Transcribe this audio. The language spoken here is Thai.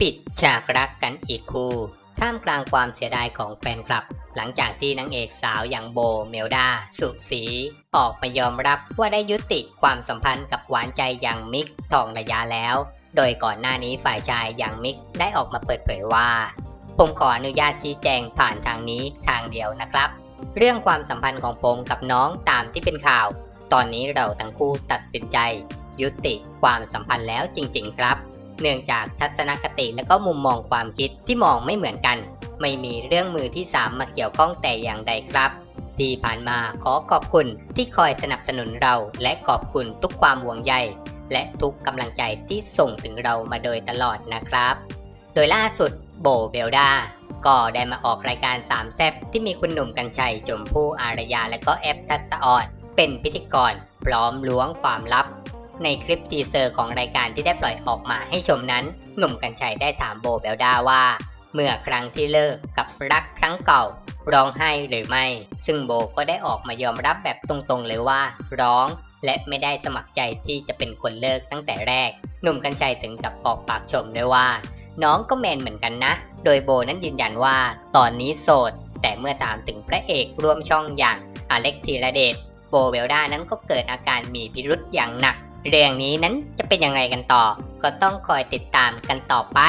ปิดฉากรักกันอีกคู่ท่ามกลางความเสียดายของแฟนคลับ หลังจากที่นางเอกสาวอย่างโบเมลดา สุสี ออกมายอมรับว่าได้ยุติความสัมพันธ์กับหวานใจอย่างมิกทองระยะแล้ว โดยก่อนหน้านี้ฝ่ายชายอย่างมิกได้ออกมาเปิดเผยว่า ผมขออนุญาตชี้แจงผ่านทางนี้ทางเดียวนะครับ เรื่องความสัมพันธ์ของผมกับน้องตามที่เป็นข่าว ตอนนี้เราทั้งคู่ตัดสินใจ ยุติความสัมพันธ์แล้วจริง ๆ ครับ เนื่องจากทัศนคติและก็มุมมองความคิดที่มองไม่เหมือนกัน ไม่มีเรื่องมือที่สามมาเกี่ยวข้องแต่อย่างใดครับที่ผ่านมาขอขอบคุณที่คอยสนับสนุนเรา และขอบคุณทุกความห่วงใย และทุกกำลังใจที่ส่งถึงเรามาโดยตลอดนะครับ โดยล่าสุดโบเบลดาก็ได้มาออกรายการสามแซบที่มีคุณหนุ่มกัญชัย ชมพู่อารยา และก็แอฟทัศออนเป็นพิธีกร พร้อมล้วงความลับ ในคลิปทีเซอร์ของรายการที่ได้ปล่อยออกมาให้ชมนั้น หนุ่มกัญชัยได้ถามโบเบลดาว่า เมื่อครั้งที่เลิกกับรักครั้งเก่า ร้องไห้หรือไม่ ซึ่งโบก็ได้ออกมายอมรับแบบตรงๆเลยว่า ร้องและไม่ได้สมัครใจที่จะเป็นคนเลิกตั้งแต่แรก หนุ่มกัญชัยถึงกับออกปากชมด้วยว่า น้องก็แมนเหมือนกันนะ โดยโบนั้นยืนยันว่า ตอนนี้โสด แต่เมื่อถามถึงพระเอกร่วมช่องอย่างอเล็กธีระเดชโบเบลดานั้นก็เกิดอาการมีพิรุษอย่างหนัก เรื่องนี้นั้นจะเป็นยังไงกันต่อ ก็ต้องคอยติดตามกันต่อไป